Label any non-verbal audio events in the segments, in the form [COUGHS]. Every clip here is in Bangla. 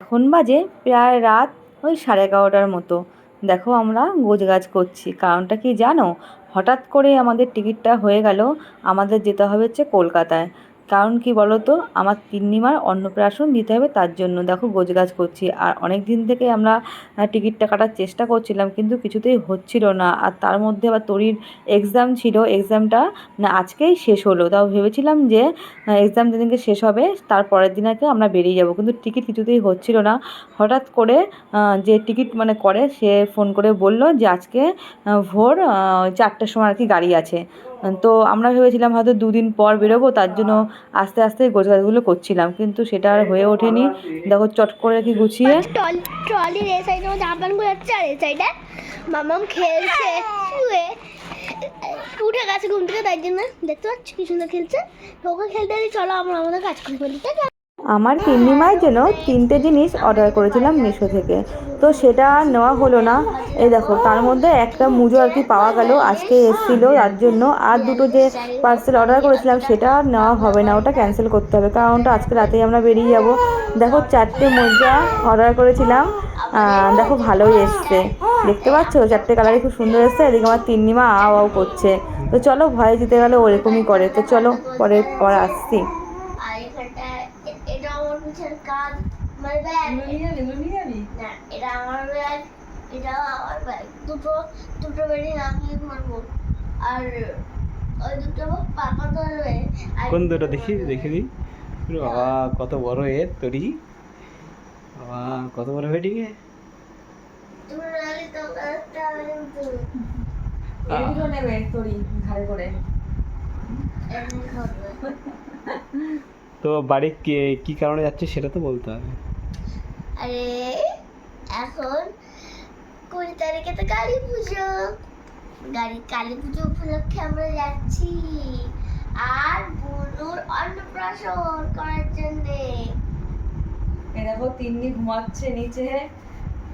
এখন বাজে প্রায় রাত ওই সাড়ে এগারোটার মতো। দেখো আমরা গোছগাছ করছি। কারণটা কি জানো? হঠাৎ করে আমাদের টিকিটটা হয়ে গেল। আমাদের যেতে হবে হচ্ছে কলকাতায়। কারণ কি বলো তো আমার তিন্নিমার অন্নপ্রাশন দিতে হবে তার জন্য। দেখো গোছগাছ করছি। আর অনেক দিন থেকে আমরা টিকিটটা কাটার চেষ্টা করছিলাম কিন্তু কিছুতেই হচ্ছিল না। আর তার মধ্যে আবার তরির এক্সাম ছিল। এক্সামটা না, আজকেই শেষ হলো। তাও ভেবেছিলাম যে এক্সাম যেদিনকে শেষ হবে, তার পরের দিন আগে আমরা বেরিয়ে যাব। কিন্তু টিকিট কিছুতেই হচ্ছিল না। হঠাৎ করে যে টিকিট মানে করে, সে ফোন করে বলল যে, আজকে ভোর চারটের সময় আর কি গাড়ি আছে। তো আমরা ভেবেছিলাম হয়তো দুদিন পর বেরোবো, তার জন্য আস্তে আস্তে গোছগাছগুলো করছিলাম, কিন্তু সেটা আর হয়ে ওঠেনি। দেখো চট করে কি গুছিয়ে। ট্রলি ট্রলির এই সাইডে আমার ঘুরাচ্ছে আর এই সাইডে মামাম খেলছে। শুয়ে, উঠে গেছে ঘুম থেকে, তাই জন্য দেখতে পাচ্ছি কি সুন্দর খেলছে। ওকে খেলতে চলো আমরা আমাদের কাজ করি ফেলি আমার মায়ের জন্য তিনটে জিনিস অর্ডার করেছিলাম মিশো থেকে। তো সেটা নেওয়া হলো না। এই দেখো, তার মধ্যে একটা মুজো আর কি পাওয়া গেল, আজকে এসেছিল, তার জন্য। আর দুটো যে পার্সেল অর্ডার করেছিলাম, সেটা নেওয়া হবে না, ওটা ক্যান্সেল করতে হবে কারণ ওটা আজকে রাতেই আমরা বেরিয়ে যাব। দেখো, চারটে মোজা অর্ডার করেছিলাম। দেখো, ভালোই এসছে। দেখতে পাচ্ছ? চারটে কালারই খুব সুন্দর এসছে, এদিকে আমার তিন্নিমা আও আও করছে। তো চলো, ভয়ে জিতে গেলে ওরকমই করে। তো চলো, পরে পরে আসছি। মানে ব্যাগ না এটা আমার ব্যাগ এটা আমার ব্যাগ দুটো দুটো বেরিয়ে নামিয়ে করব আর ওই দুটো পাপা ধরবে। কোন দুটো দেখি দেখে দিই বাবা কত বড় এর তরি। বাবা কত বড় হয়ে তুমি নাহলে তো একটা কিন্তু এগুলো নেবে তোরই ঘাড়ে করে। তো বাড়ি কি কি কারণে যাচ্ছে সেটা তো বলতে হবে। আরে, এখন কুড়ি তারিখে তো কালী পুজো। গাড়ি, কালী পুজো উপলক্ষে আমরা যাচ্ছি। আর বুনুর অন্নপ্রাশন করার জন্যে। এই দেখো, তিন্নি ঘুমাচ্ছে নিচে।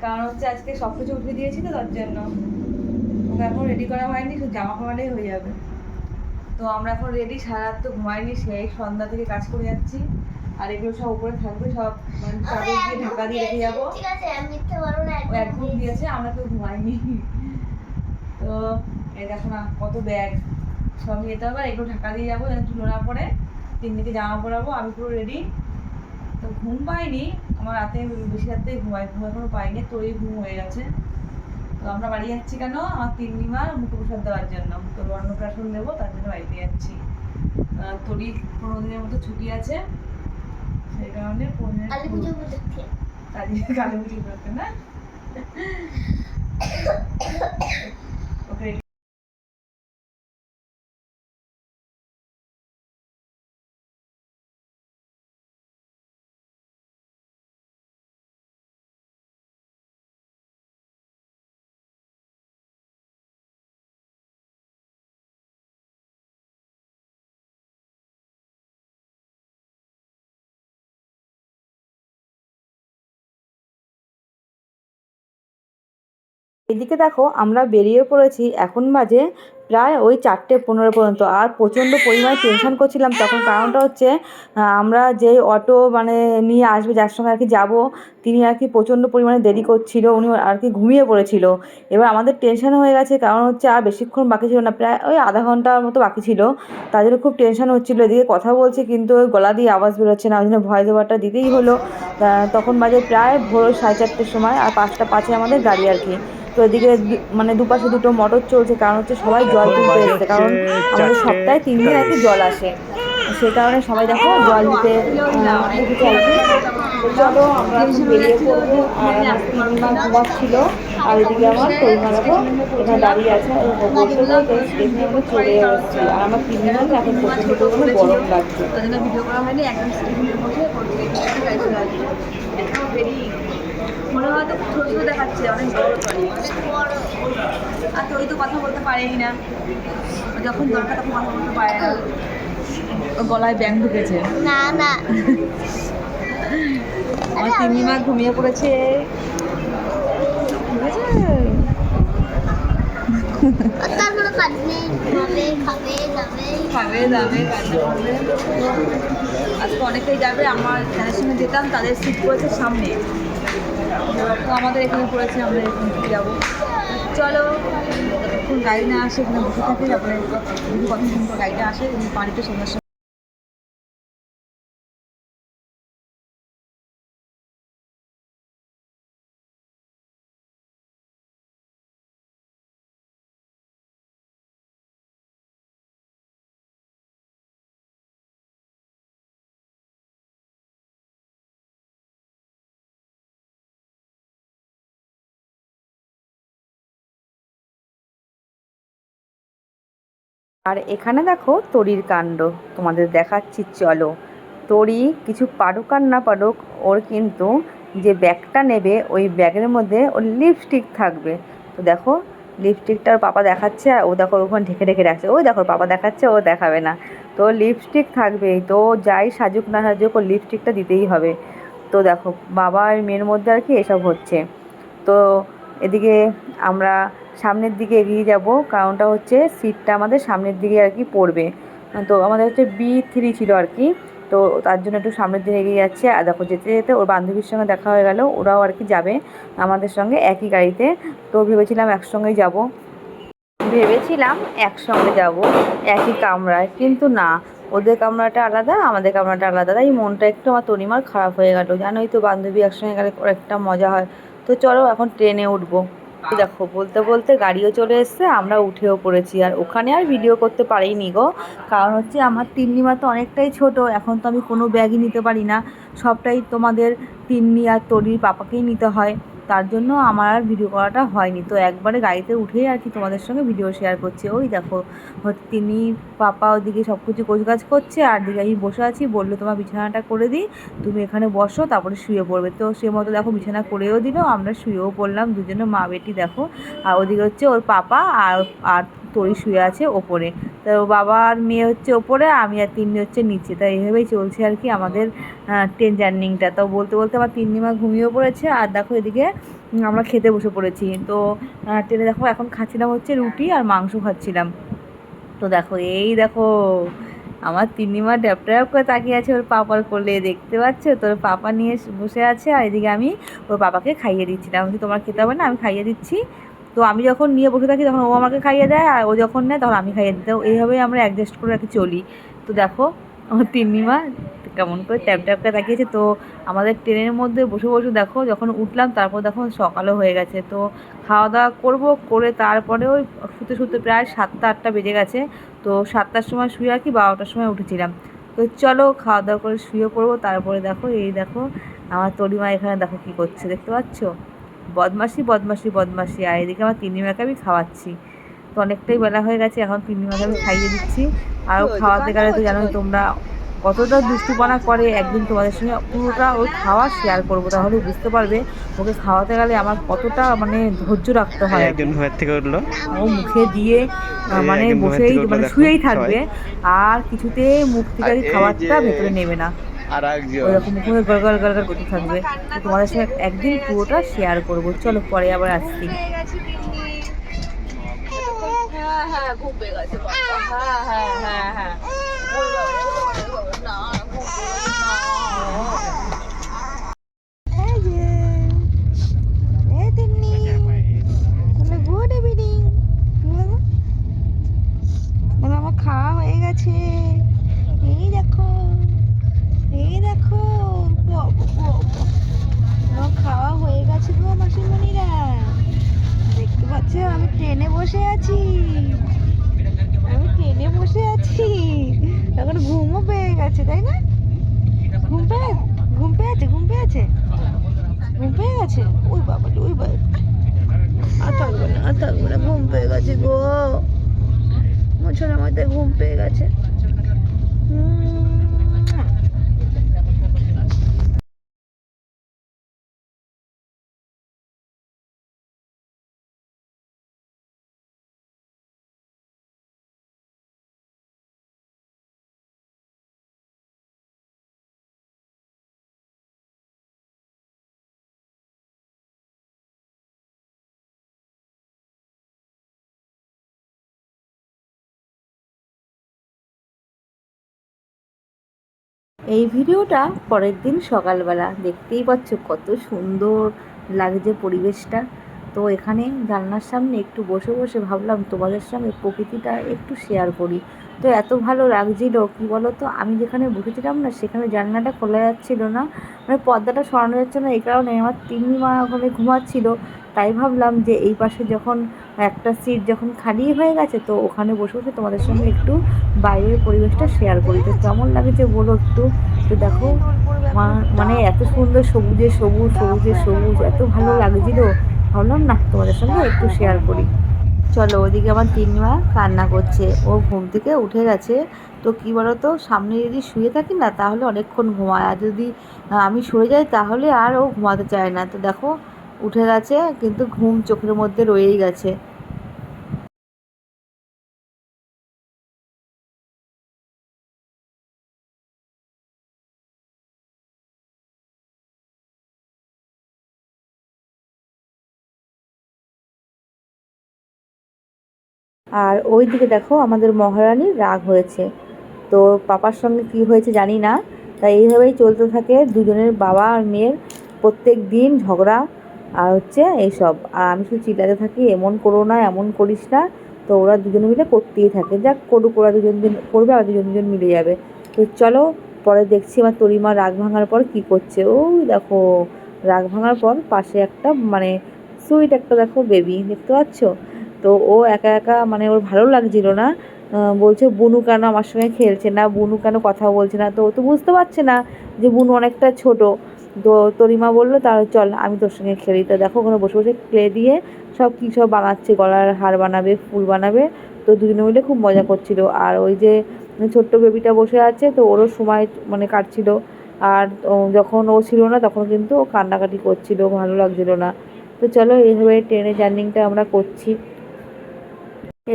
কারণ হচ্ছে আজকে সব কিছু উঠে দিয়েছি তো তার জন্য। ওকে এখন রেডি করা হয়নি, শুধু জামা কাপড়েই হয়ে যাবে। তো আমরা এখন রেডি সারা রাত তো ঘুমাইনি, সেই সন্ধ্যা থেকে কাজ করে যাচ্ছি। আর এগুলো সব উপরে থাকবে সব মানে চাদর দিয়ে ঢাকা দিয়ে রেখে যাব। ও এক ঘুম দিয়েছে আমরা কেউ ঘুমাইনি। তো এই দেখো না কত ব্যাগ। সব নিয়ে যেতে হবে আর এগুলো ঢাকা দিয়ে যাব যেন চুলো না পড়ে তিন দিকে জামা পরাবো আমি পুরো রেডি তো ঘুম পাইনি আমার রাতে বেশি রাতেই ঘুমাই ঘুম এখনও পাইনি তোরই ঘুম হয়ে গেছে। তো আমরা বাড়ি যাচ্ছি কেন? আমার তিন্নিমার মুখপ্রসাদ দেওয়ার জন্য। তো অন্নপ্রাশন দেবো তার জন্য বাড়িতে যাচ্ছি। তোরই পনেরো দিনের মতো ছুটি আছে। সেই কারণে কালী পুজো উপলক্ষে। কালী কালী পুজো উপলক্ষে না? [COUGHS] এদিকে দেখো, আমরা বেরিয়ে পড়েছি, এখন বাজে প্রায় ওই চারটে পনেরো পর্যন্ত। আর প্রচণ্ড পরিমাণে টেনশন করছিলাম তখন। কারণটা হচ্ছে আমরা যে অটো মানে নিয়ে আসবে, যার সঙ্গে আর কি যাব, তিনি আর কি প্রচণ্ড পরিমাণে দেরি করছিল, উনি আর কি ঘুমিয়ে পড়েছিল। এবার আমাদের টেনশন হয়ে গেছে, কারণ হচ্ছে আর বেশিক্ষণ বাকি ছিল না, প্রায় ওই আধা ঘণ্টার মতো বাকি ছিল। তার জন্য খুব টেনশন হচ্ছিল, এদিকে কথা বলছি, কিন্তু ওই গলা দিয়ে আওয়াজ বেরোচ্ছে না, ওই জন্য ভয় দেওয়াটা দিতেই হলো। তখন বাজে প্রায় ভোর সাড়ে চারটের সময়, আর পাঁচটা পাঁচে আমাদের গাড়ি আর কি। তো এদিকে মানে দুপাশে দুটো মোটর চলছে কারণ হচ্ছে সবাই জল তুলতে এসেছে কারণ আমাদের সপ্তাহে তিন দিন আর কি জল আসে। সেই কারণে সবাই দেখো জল দিতে চলো। আমরা বেরিয়ে পড়ব। আর আমার তিনমা আর এদিকে আমার দেখো এখানে দাঁড়িয়ে আছে আমরা চলে এসেছি। আর আমার তিনমাকে এখন পরিমাণে গরম লাগছে। ভিডিও করা হয়নি একদম স্টেশনের মধ্যে গাড়ি চলে আসবে এখনও বেরি মনে হয় তো ছোটো ছোটো দেখাচ্ছে অনেক বড় আর তুই তো কথা বলতে পারেই না। যখন দরকার তখন কথা বলতে পারে না। গলায় ব্যাং ঢুকেছে। না না। [LAUGHS] আমার তিন্নি মা ঘুমিয়ে পড়েছে। খাবে করবে। আজকে অনেকেই যাবে। আমার যাদের সঙ্গে যেতাম তাদের সিট করেছে সামনে। তো আমাদের এখানে পড়েছে, আমরা এখানে থেকে যাব। চলো গাড়ি না আসে, এখানে বসে থাকি, তারপরে পর গাড়িটা আসে বাড়িতে সন্ধ্যার আর এখানে দেখো তরির কাণ্ড, তোমাদের দেখাচ্ছি, চলো। তরি কিছু পারুক আর না পারুক, ওর কিন্তু যে ব্যাগটা নেবে, ওই ব্যাগের মধ্যে ওর লিপস্টিক থাকবে। তো দেখো লিপস্টিকটা ওর পাপা দেখাচ্ছে, আর ও দেখো ওখানে ঢেকে ঢেকে রাখছে। ওই দেখো পাপা দেখাচ্ছে, ও দেখাবে না। তো লিপস্টিক থাকবেই, তো যাই সাজুক না সাজুক, ওর লিপস্টিকটা দিতেই হবে। তো দেখো, বাবা আর মেয়ের মধ্যে আর কি এসব হচ্ছে। তো এদিকে আমরা সামনের দিকে এগিয়ে যাব, কারণটা হচ্ছে সিটটা আমাদের সামনের দিকে আর কি পড়বে। তো আমাদের হচ্ছে বি থ্রি ছিল আর কি, তো তার জন্য একটু সামনের দিকে এগিয়ে যাচ্ছে। আর দেখো, যেতে যেতে ওর বান্ধবীর সঙ্গে দেখা হয়ে গেল, ওরাও আর কি যাবে আমাদের সঙ্গে একই গাড়িতে। তো ভেবেছিলাম একসঙ্গেই যাব। ভেবেছিলাম একসঙ্গে যাব, একই কামরায়, কিন্তু না। ওদের কামরাটা আলাদা, আমাদের কামরাটা আলাদা। তাই মনটা একটু আমার তনিমার খারাপ হয়ে গেল। জানোই তো বান্ধবী একসঙ্গে গেলে একটা মজা হয়। তো চলো এখন ট্রেনে উঠবো। দেখো, বলতে বলতে গাড়িও চলে এসছে, আমরা উঠেও পড়েছি। আর ওখানে আর ভিডিও করতে পারিনি গো। কারণ হচ্ছে আমার তিন্নিমা তো অনেকটাই ছোট, এখন তো আমি কোনো ব্যাগই নিতে পারি না। সবটাই তোমাদের তিন্নি আর তরির পাপাকেই নিতে হয়। তার জন্য আমার আর ভিডিও করাটা হয়নি। তো একবারে গাড়িতে উঠেই আর কি তোমাদের সঙ্গে ভিডিও শেয়ার করছি। ওই দেখো তিনি পাপা ওদিকে সব কিছু গোছগাছ করছে, আর দিকে আমি বসে আছি, বলল, তোমার বিছানাটা করে দিই, তুমি এখানে বসো, তারপরে শুয়ে পড়বে। তো সে মতো দেখো বিছানা করেও দিল, আমরা শুয়েও পড়লাম, দুজনে মা বেটি দেখো, আর ওদিকে হচ্ছে ওর পাপা আর আর তরি শুয়ে আছে ওপরে। তো বাবা আর মেয়ে হচ্ছে ওপরে, আমি আর তিন্নি হচ্ছে নিচে। তাই এইভাবেই চলছে আর কি আমাদের ট্রেন জার্নিংটা। তো বলতে বলতে আমার তিন্নিমা ঘুমিয়েও পড়েছে আর দেখো এদিকে আমরা খেতে বসে পড়েছি। তো ট্রেনে দেখো এখন খাচ্ছিলাম হচ্ছে রুটি আর মাংস খাচ্ছিলাম। তো দেখো, এই দেখো, আমার তিন্নিমা ড্যাপ ড্যাপ করে তাকিয়ে আছে ওর পাপার কোলে। দেখতে পাচ্ছ? তোর পাপা নিয়ে বসে আছে আর এদিকে আমি ওর পাপাকে খাইয়ে দিচ্ছিলাম তোমার খেতে হবে না, আমি খাইয়ে দিচ্ছি। তো আমি যখন নিয়ে বসে থাকি, তখন ও আমাকে খাইয়ে দেয় আর ও যখন নেয়, তখন আমি খাইয়ে দিই। তো এইভাবেই আমরা অ্যাডজাস্ট করে কি চলি। তো দেখো, আমার তিন্নিমা কেমন করে ট্যাপ ট্যাপ করে তাকিয়েছে। তো আমাদের ট্রেনের মধ্যে বসে বসে দেখো, যখন উঠলাম, তারপর দেখো সকালও হয়ে গেছে। তো খাওয়া দাওয়া করব, করে তারপরে ওই শুতে শুতে প্রায় সাতটা, আটটা বেজে গেছে। তো সাতটার সময় শুয়ে আর কি বারোটার সময় উঠেছিলাম। তো চলো খাওয়া দাওয়া করে শুয়ে পড়ব। তারপরে দেখো, এই দেখো, আমার তরিমা এখানে দেখো কী করছে, দেখতে পাচ্ছ? বদমাসি বদমাসি বদমাসি আর এদিকে আমার তিন্নিমাকে আমি খাওয়াচ্ছি। তো অনেকটাই বেলা হয়ে গেছে এখন তিন্নিমাকে আমি খাইয়ে দিচ্ছি। আরও খাওয়াতে গেলে তো জানোই তোমরা কতটা দুষ্টুপনা করে একদিন তোমাদের সঙ্গে পুরোটা ওই খাওয়া শেয়ার করব তাহলে বুঝতে পারবে ওকে খাওয়াতে গেলে আমার কতটা মানে ধৈর্য রাখতে হয়। একজন থেকে উঠল। ও মুখে দিয়ে মানে বসেই মানে শুয়েই থাকবে। আর কিছুতে মুখ থেকে আর আর খাবারটা ভেতরে নেবে না। আর একজন ওইরকম মুখে গড় গড় গড় গড় করতে থাকবে। তোমাদের সঙ্গে একদিন পুরোটা শেয়ার করব। চলো পরে আবার আসছি। হ্যাঁ হ্যাঁ। হ্যাঁ হ্যাঁ হ্যাঁ হ্যাঁ খাওয়া হয়ে গেছে। এই দেখো খাওয়া হয়ে গেছে গো মাসিমণিরা। দেখতে পাচ্ছ, আমি ট্রেনে বসে আছি। আমি ট্রেনে বসে আছি। এখন ঘুমও পেয়ে গেছে, তাই না? ঘুম পেয়ে ঘুম পেয়েছে ঘুম পেয়েছে ঘুম পেয়ে গেছে? ওই বাবা ওই বাবা আর থাকবে না, আর থাকবে না, ঘুম পেয়ে গেছে গো। মোছার মধ্যে ঘুম পেয়ে গেছে? এই ভিডিওটা পরের দিন সকালবেলা। দেখতেই পাচ্ছ কত সুন্দর লাগছে পরিবেশটা। তো এখানে জানলার সামনে একটু বসে বসে ভাবলাম তোমাদের সঙ্গে প্রকৃতিটা একটু শেয়ার করি। তো এত ভালো লাগছিল, কী বলো তো আমি যেখানে বসেছিলাম না, সেখানে জানলাটা খোলা যাচ্ছিল না। মানে পর্দাটা সরানো যাচ্ছে না, এই কারণে আমার তিন্নি মা ওখানে ঘুমাচ্ছিল। তাই ভাবলাম যে এই পাশে যখন একটা সিট যখন খালি হয়ে গেছে, তো ওখানে বসে বসে তোমাদের সঙ্গে একটু বাইরের পরিবেশটা শেয়ার করি। তো কেমন লাগছে বলো একটু? তো দেখো মানে এত সুন্দর সবুজে সবুজ সবুজে সবুজ, এত ভালো লাগছিল। ভাবলাম না, তোমাদের সঙ্গে একটু শেয়ার করি। চলো, ওদিকে আমার তিনমা কান্না করছে। ও ঘুম থেকে উঠে গেছে। তো কী বলতো, সামনে যদি শুয়ে থাকি না, তাহলে অনেকক্ষণ ঘুমায়। আর যদি আমি শুয়ে যাই, তাহলে আর ও ঘুমাতে চায় না। তো দেখো উঠে গেছে, কিন্তু ঘুম চোখের মধ্যে রয়েই গেছে। আর ওই দিকে দেখো আমাদের মহারানীর রাগ হয়েছে। তো পাপার সঙ্গে কি হয়েছে জানি না, তাই এইভাবেই চলতে থাকে। দুজনের বাবা আর মেয়ের প্রত্যেক দিন ঝগড়া আর হচ্ছে এইসব। আর আমি শুধু চিল্লাতে থাকি, এমন করো না, এমন করিস না। তো ওরা দুজনে মিলে করতেই থাকে। যাক করুক, ওরা দুজন দিন করবে আর দুজন দুজন মিলে যাবে। তো চলো, পরে দেখছি আমার তরিমা রাগ ভাঙার পর কি করছে। ওই দেখো, রাগ ভাঙার পর পাশে একটা মানে সুইট একটা দেখো বেবি, দেখতে পাচ্ছ? তো ও একা একা মানে ওর ভালো লাগছিল না। বলছে, বুনু কেন আমার সঙ্গে খেলছে না? বুনু কেন কথা বলছে না? তো ও তো বুঝতে পারছে না যে বুনু অনেকটা ছোট। তো তরিমা বলল, তাহলে চল, আমি তোর সঙ্গে খেলি। তো দেখো ওখানে বসে বসে ক্লে দিয়ে সব কী সব বানাচ্ছে, গলার হার বানাবে, ফুল বানাবে। তো দুজনে মিলে খুব মজা করছিল। আর ওই যে ছোট্ট বেবিটা বসে আছে, তো ওরও সময় মানে কাটছিল। আর যখন ও ছিল না, তখন কিন্তু ও কান্নাকাটি করছিল, ভালো লাগছিল না। তো চলো, এইভাবে ট্রেনের জার্নিংটা আমরা করছি।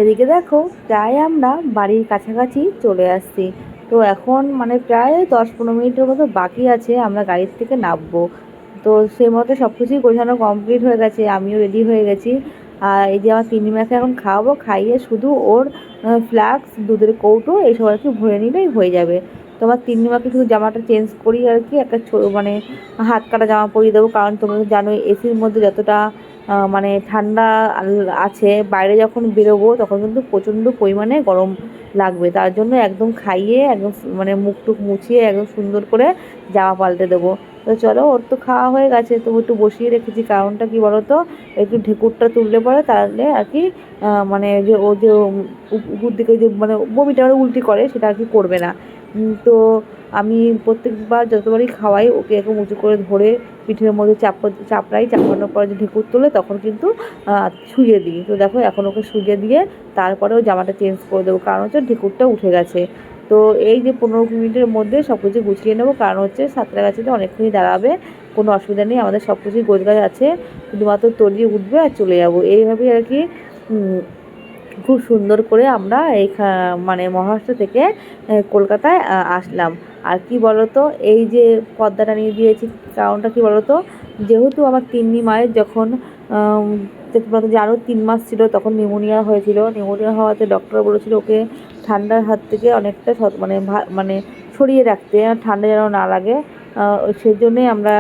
এদিকে দেখো, প্রায় আমরা বাড়ির কাছাকাছি চলে আসছি। তো এখন মানে প্রায় দশ পনেরো মিনিটের মতো বাকি আছে, আমরা গাড়ির থেকে নামবো। তো সেই মতো সব কিছুই গোছানো কমপ্লিট হয়ে গেছে, আমিও রেডি হয়ে গেছি। আর এই যে আমার তিন্নি মাকে এখন খাওয়াবো, খাইয়ে শুধু ওর ফ্লাক্স দুধের কৌটো এইসব আর কি ভরে নিলেই হয়ে যাবে। তো আমার তিন্নি মাকে শুধু জামাটা চেঞ্জ করি আর কি, একটা মানে হাত কাটা জামা পরিয়ে দেবো, কারণ তোমরা তো জানোই এসির মধ্যে যতটা মানে ঠান্ডা আছে। বাইরে যখন বেরোবো তখন কিন্তু প্রচণ্ড পরিমাণে গরম লাগবে। তার জন্য একদম খাইয়ে, একদম মানে মুখ টুক মুছিয়ে, একদম সুন্দর করে জামা পাল্টে দেবো। তো চলো, ওর তো খাওয়া হয়ে গেছে। তবু একটু বসিয়ে রেখেছি। কারণটা কি বলো তো একটু ঢেকুরটা তুললে পরে তাহলে আর কি মানে যে ও যে উপ- উপর দিকে যে মানে বমিটা মানে উল্টি করে, সেটা আর কি করবে না। তো আমি প্রত্যেকবার যতবারই খাওয়াই, ওকে এরকম উঁচু করে ধরে পিঠের মধ্যে চাপ চাপড়াই চাপানোর পরে যে ঢেকুর তোলে তখন কিন্তু শুয়ে দিই। তো দেখো এখন ওকে শুয়ে দিয়ে তারপরেও জামাটা চেঞ্জ করে দেবো। কারণ হচ্ছে ঢেকুরটা উঠে গেছে। তো এই যে পনেরো মিনিটের মধ্যে সব কিছু গুছিয়ে নেব। কারণ হচ্ছে সাতটা গাছিতে অনেকক্ষণই দাঁড়াবে। কোনো অসুবিধা নেই, আমাদের সব কিছুই গোছগাছ আছে। শুধুমাত্র তলিয়ে উঠবে আর চলে যাব। এইভাবেই আর কি খুব সুন্দর করে আমরা এই মানে মহারাষ্ট্র থেকে কলকাতায় আসলাম। আর কি বলতো, এই যে পর্দাটা নিয়ে দিয়েছি কারণটা কি বলতো, যেহেতু আমার তিন্নি মায়ের যখন তো জানো তিন মাস ছিল, তখন নিউমোনিয়া হয়েছিল। নিউমোনিয়া হওয়াতে ডক্টর বলেছিল ওকে ঠান্ডার হাত থেকে অনেকটা মানে মানে সরিয়ে রাখতে ঠান্ডা যেন না লাগে। সেই আমরা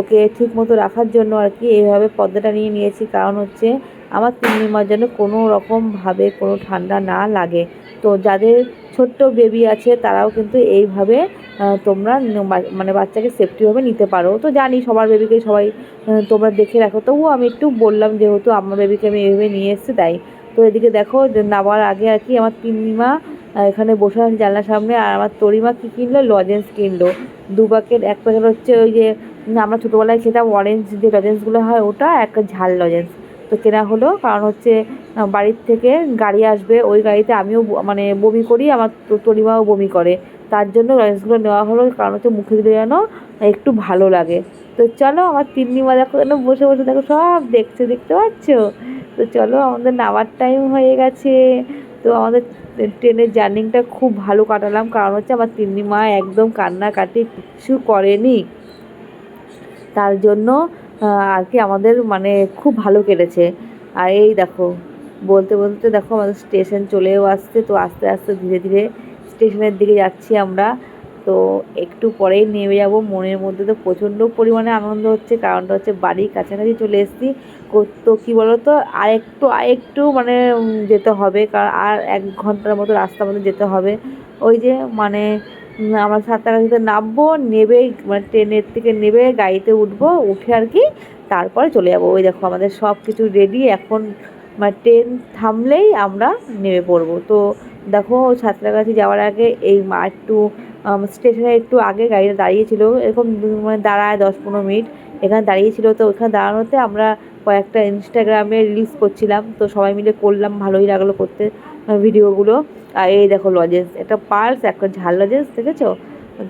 ওকে ঠিক মতো রাখার জন্য আর কি, এইভাবে পর্দাটা নিয়ে নিয়েছি। কারণ হচ্ছে আমার তিন্নি মার যেন কোনো রকমভাবে কোনো ঠান্ডা না লাগে। তো যাদের ছোট্ট বেবি আছে তারাও কিন্তু এইভাবে তোমরা মানে বাচ্চাকে সেফটিভাবে নিতে পারো। তো জানি সবার বেবিকে সবাই তোমরা দেখে রাখো। তবুও আমি একটু বললাম যেহেতু আমার বেবিকে আমি এইভাবে নিয়ে এসেছি তাই। তো এদিকে দেখো নামার আগে আর কি আমার আহ, এখানে বসে আছে জানলার সামনে। আর আমার তরিমা কী কিনলো? লজেন্স কিনলো। দু প্যাকেট এক প্যাকেট হচ্ছে ওই যে আমরা ছোটোবেলায় খেতাম অরেঞ্জ যে লজেন্সগুলো হয় ওটা একটা ঝাল লজেন্স তো কেনা হলো, কারণ হচ্ছে বাড়ির থেকে গাড়ি আসবে, ওই গাড়িতে আমিও মানে বমি করি, আমার তরিমাও বমি করে। তার জন্য লজেন্সগুলো নেওয়া হলো, কারণ হচ্ছে মুখে দিলে যেন একটু ভালো লাগে। তো চলো, আমার তিন্নিমা দেখো যেন বসে বসে দেখো, সব দেখছে, দেখতে পাচ্ছ? তো চলো, আমাদের নামার টাইম হয়ে গেছে। তো আমাদের ট্রেনের জার্নিংটা খুব ভালো কাটালাম, কারণ হচ্ছে আমার তিন্নিমা একদম কান্নাকাটি কিচ্ছু করেনি। তার জন্য আর কি আমাদের মানে খুব ভালো কেটেছে। আর এই দেখো, বলতে বলতে দেখো আমাদের স্টেশন চলেও আসছে, তো আস্তে আস্তে ধীরে ধীরে স্টেশনের দিকে যাচ্ছি আমরা। তো একটু পরেই নেমে যাব, মনের মধ্যে তো প্রচণ্ড পরিমাণে আনন্দ হচ্ছে, কারণটা হচ্ছে বাড়ির কাছাকাছি চলে এসেছি। তো কী বলো তো আর একটু আর একটু মানে যেতে হবে, কারণ আর এক ঘণ্টার মতো রাস্তা মধ্যে যেতে হবে। ওই যে মানে আমরা সাঁতরাগাছিতে নামবো নেবেই মানে ট্রেনের থেকে নেবে, গাড়িতে উঠবো, উঠে আর কি তারপরে চলে যাব। ওই দেখো, আমাদের সব কিছু রেডি এখন মানে ট্রেন থামলেই আমরা নেমে পড়ব। তো দেখো সাঁতরাগাছি যাওয়ার আগে এই মা একটু স্টেশনে একটু আগে গাড়িটা দাঁড়িয়েছিল, এরকম মানে দাঁড়ায় দশ পনেরো মিনিট। এখানে দাঁড়িয়েছিল তো, ওখানে দাঁড়ানোতে আমরা কয়েকটা ইনস্টাগ্রামে রিলস করছিলাম। তো সবাই মিলে করলাম, ভালোই লাগল করতে। ভিডিওগুলো। আর এই দেখো লজেন্স একটা পার্স, একটা ঝাল লজেন্স দেখেছ?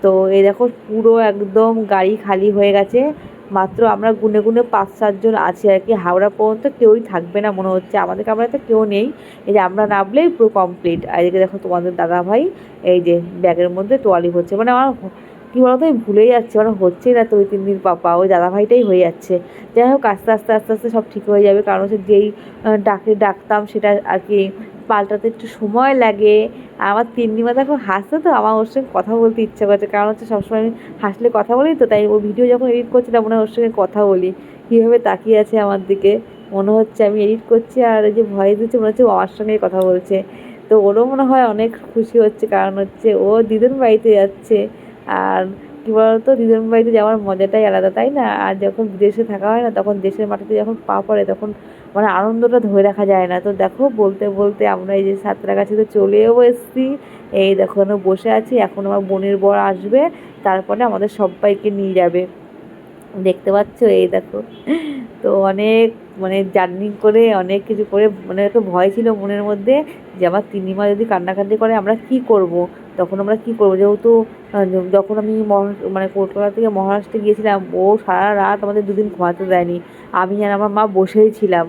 তো এই দেখো পুরো একদম গাড়ি খালি হয়ে গেছে। মাত্র আমরা গুনে গুনে পাঁচ সাতজন আছি আর কি। হাওড়া পর্যন্ত কেউই থাকবে না মনে হচ্ছে। আমাদের ক্যামেরাতে কেউ নেই। এই যে আমরা নামলেই পুরো কমপ্লিট আর এদিকে দেখো তোমাদের দাদা ভাই এই যে ব্যাগের মধ্যে তোয়ালি হচ্ছে। মানে আমার কী বলতো, আমি ভুলেই যাচ্ছে। মানে হচ্ছেই না তো ওই তিন দিন পাপা ওই দাদা ভাইটাই হয়ে যাচ্ছে। যাই হোক, আস্তে আস্তে আস্তে আস্তে সব ঠিক হয়ে যাবে। কারণ হচ্ছে যেই ডাকে ডাকতাম সেটা আর কি পাল্টাতে একটু সময় লাগে। আমার তিন্নিমা দেখো হাসছে তো, আমার ওর সঙ্গে কথা বলতে ইচ্ছা করছে। কারণ হচ্ছে সবসময় আমি হাসলে কথা বলি তো, তাই ও ভিডিও যখন এডিট করছিলাম মনে ওর সঙ্গে কথা বলি। কীভাবে তাকিয়ে আছে আমার দিকে? মনে হচ্ছে আমি এডিট করছি আর যে ভয়েস দিচ্ছে, মনে হচ্ছে আমার সঙ্গেই কথা বলছে। তো ওরও মনে হয় অনেক খুশি হচ্ছে, কারণ হচ্ছে ও দিদুন বাড়িতে যাচ্ছে। আর কী বলতো দিদুন বাড়িতে যাওয়ার মজাটাই আলাদা, তাই না? আর যখন বিদেশে থাকা হয় না, তখন দেশের মাটিতে যখন পা পড়ে, তখন মানে আনন্দটা ধরে রাখা যায় না। তো দেখো, বলতে বলতে আমরা এই যে সাঁতরাগাছিতে চলেও এসেছি। এই দেখো বসে আছি, এখন আমার বোনের বর আসবে, তারপরে আমাদের সবাইকে নিয়ে যাবে। দেখতে পাচ্ছ? এই দেখো, তো অনেক মানে জার্নি করে, অনেক কিছু করে মানে একটা ভয় ছিল মনের মধ্যে যে আমার তিনিমা যদি কান্নাকাটি করে, আমরা কি করব? তখন আমরা কী করব? যেহেতু যখন আমি মানে কলকাতা থেকে মহারাষ্ট্রে গিয়েছিলাম, ও সারা রাত আমাদের দুদিন ঘুমাতে দেয়নি। আমি আর আমার মা বসেই ছিলাম।